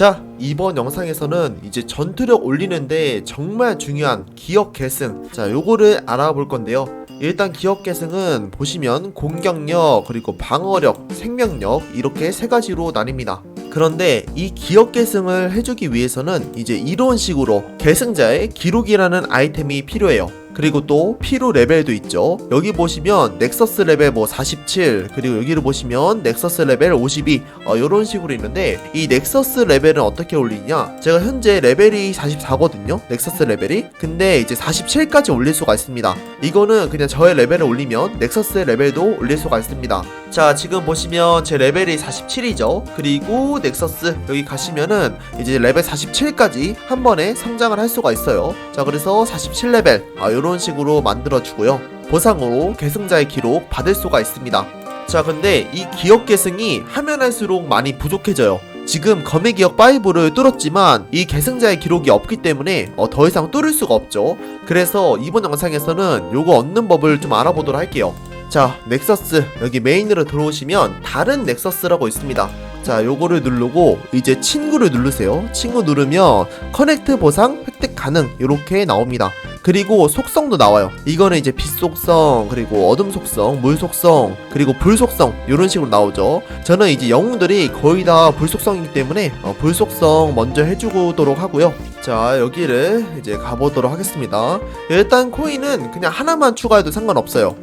자, 이번 영상에서는 이제 전투력 올리는데 정말 중요한 기억 계승. 자, 요거를 알아볼 건데요. 일단 기억 계승은 보시면 공격력, 그리고 방어력, 생명력 이렇게 세 가지로 나뉩니다. 그런데 이 기억 계승을 해주기 위해서는 이제 이런 식으로 계승자의 기록이라는 아이템이 필요해요. 그리고 또 필요 레벨도 있죠. 여기 보시면 넥서스 레벨 뭐 47, 그리고 여기를 보시면 넥서스 레벨 52, 어, 이런 식으로 있는데 이 넥서스 레벨은 어떻게 올리냐? 제가 현재 레벨이 44거든요. 넥서스 레벨이. 근데 이제 47까지 올릴 수가 있습니다. 이거는 그냥 저의 레벨을 올리면 넥서스 레벨도 올릴 수가 있습니다. 자, 지금 보시면 제 레벨이 47이죠. 그리고 넥서스 여기 가시면은 이제 레벨 47까지 한 번에 성장을 할 수가 있어요. 자, 그래서 47레벨 아, 이런 식으로 만들어 주고요. 보상으로 계승자의 기록 받을 수가 있습니다. 자, 근데 이 기억 계승이 하면 할수록 많이 부족해져요. 지금 검의 기억 5를 뚫었지만 이 계승자의 기록이 없기 때문에 어, 더 이상 뚫을 수가 없죠. 그래서 이번 영상에서는 요거 얻는 법을 좀 알아보도록 할게요. 자, 넥서스 여기 메인으로 들어오시면 다른 넥서스라고 있습니다. 자, 요거를 누르고 이제 친구를 누르세요. 친구 누르면 커넥트 보상 획득 가능 이렇게 나옵니다. 그리고 속성도 나와요. 이거는 이제 빛 속성, 그리고 어둠 속성, 물 속성, 그리고 불 속성 이런 식으로 나오죠. 저는 이제 영웅들이 거의 다 불 속성이기 때문에 어, 불 속성 먼저 해주도록 하고요. 자 여기를 이제 가보도록 하겠습니다. 일단 코인은 그냥 하나만 추가해도 상관없어요.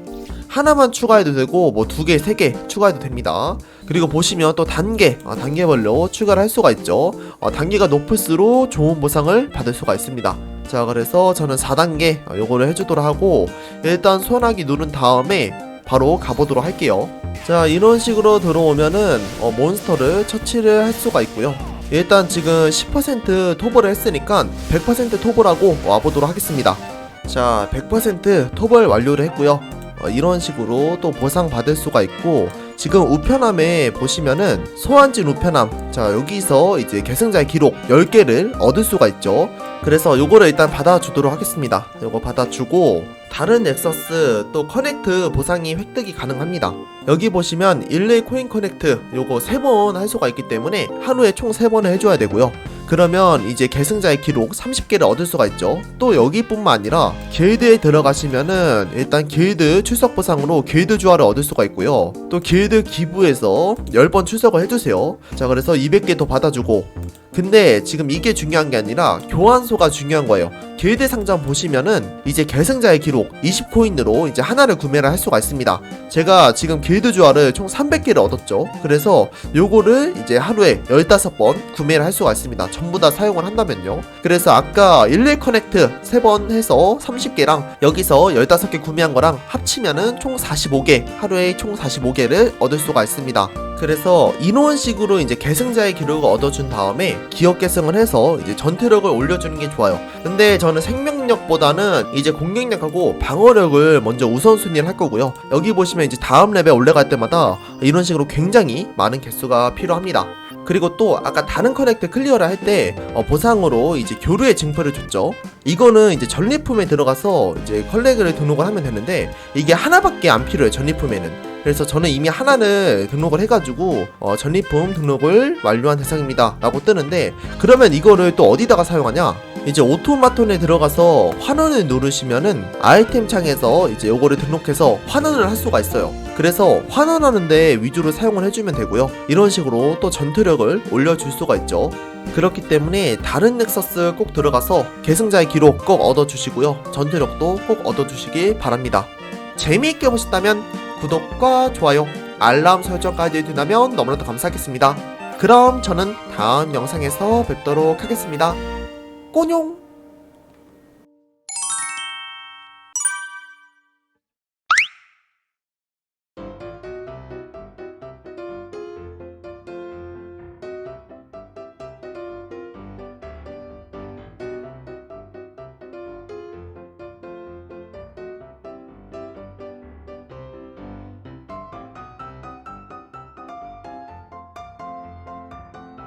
하나만 추가해도 되고 뭐 두 개, 세 개 추가해도 됩니다. 그리고 보시면 또 단계, 어, 단계별로 추가를 할 수가 있죠. 어, 단계가 높을수록 좋은 보상을 받을 수가 있습니다. 자, 그래서 저는 4단계 어, 요거를 해주도록 하고 일단 소환하기 누른 다음에 바로 가보도록 할게요. 자, 이런 식으로 들어오면은 어, 몬스터를 처치를 할 수가 있고요. 일단 지금 10% 토벌을 했으니까 100% 토벌하고 와보도록 하겠습니다. 자, 100% 토벌 완료를 했고요. 어, 이런 식으로 또 보상 받을 수가 있고 지금 우편함에 보시면은 소환진 우편함. 자 여기서 이제 계승자의 기록 10개를 얻을 수가 있죠. 그래서 요거를 일단 받아주도록 하겠습니다. 요거 받아주고 다른 넥서스 또 커넥트 보상이 획득이 가능합니다. 여기 보시면 일레 코인 커넥트 요거 3번 할 수가 있기 때문에 하루에 총 3번을 해줘야 되고요 그러면 이제 계승자의 기록 30개를 얻을 수가 있죠. 또 여기뿐만 아니라 길드에 들어가시면은 일단 길드 출석 보상으로 길드 주화를 얻을 수가 있고요. 또 길드 기부에서 10번 출석을 해주세요. 자 그래서 200개 더 받아주고 근데 지금 이게 중요한 게 아니라 교환소가 중요한 거예요. 길드 상점 보시면은 이제 계승자의 기록 20코인으로 이제 하나를 구매를 할 수가 있습니다. 제가 지금 길드 주화를 총 300개를 얻었죠. 그래서 요거를 이제 하루에 15번 구매를 할 수가 있습니다. 전부 다 사용을 한다면요. 그래서 아까 11 커넥트 3번 해서 30개랑 여기서 15개 구매한 거랑 합치면은 총 45개, 하루에 총 45개를 얻을 수가 있습니다. 그래서 이런 식으로 이제 계승자의 기록을 얻어준 다음에 기억 계승을 해서 이제 전투력을 올려주는 게 좋아요. 근데 저는 생명력보다는 이제 공격력하고 방어력을 먼저 우선순위를 할 거고요. 여기 보시면 이제 다음 레벨 올라갈 때마다 이런 식으로 굉장히 많은 개수가 필요합니다. 그리고 또 아까 다른 커넥트 클리어를 할 때 보상으로 이제 교류의 증표를 줬죠. 이거는 이제 전리품에 들어가서 이제 컬렉을 등록을 하면 되는데 이게 하나밖에 안 필요해요. 전리품에는. 그래서 저는 이미 하나를 등록을 해가지고 어, 전리품 등록을 완료한 대상입니다. 라고 뜨는데 그러면 이거를 또 어디다가 사용하냐? 이제 오토마톤에 들어가서 환원을 누르시면은 아이템 창에서 이제 요거를 등록해서 환원을 할 수가 있어요. 그래서 환원하는데 위주로 사용을 해주면 되고요. 이런 식으로 또 전투력을 올려줄 수가 있죠. 그렇기 때문에 다른 넥서스 꼭 들어가서 계승자의 기록 꼭 얻어주시고요. 전투력도 꼭 얻어주시기 바랍니다. 재미있게 보셨다면 구독과 좋아요, 알람 설정까지 해둔다면 너무나도 감사하겠습니다. 그럼 저는 다음 영상에서 뵙도록 하겠습니다. 꼬뇽!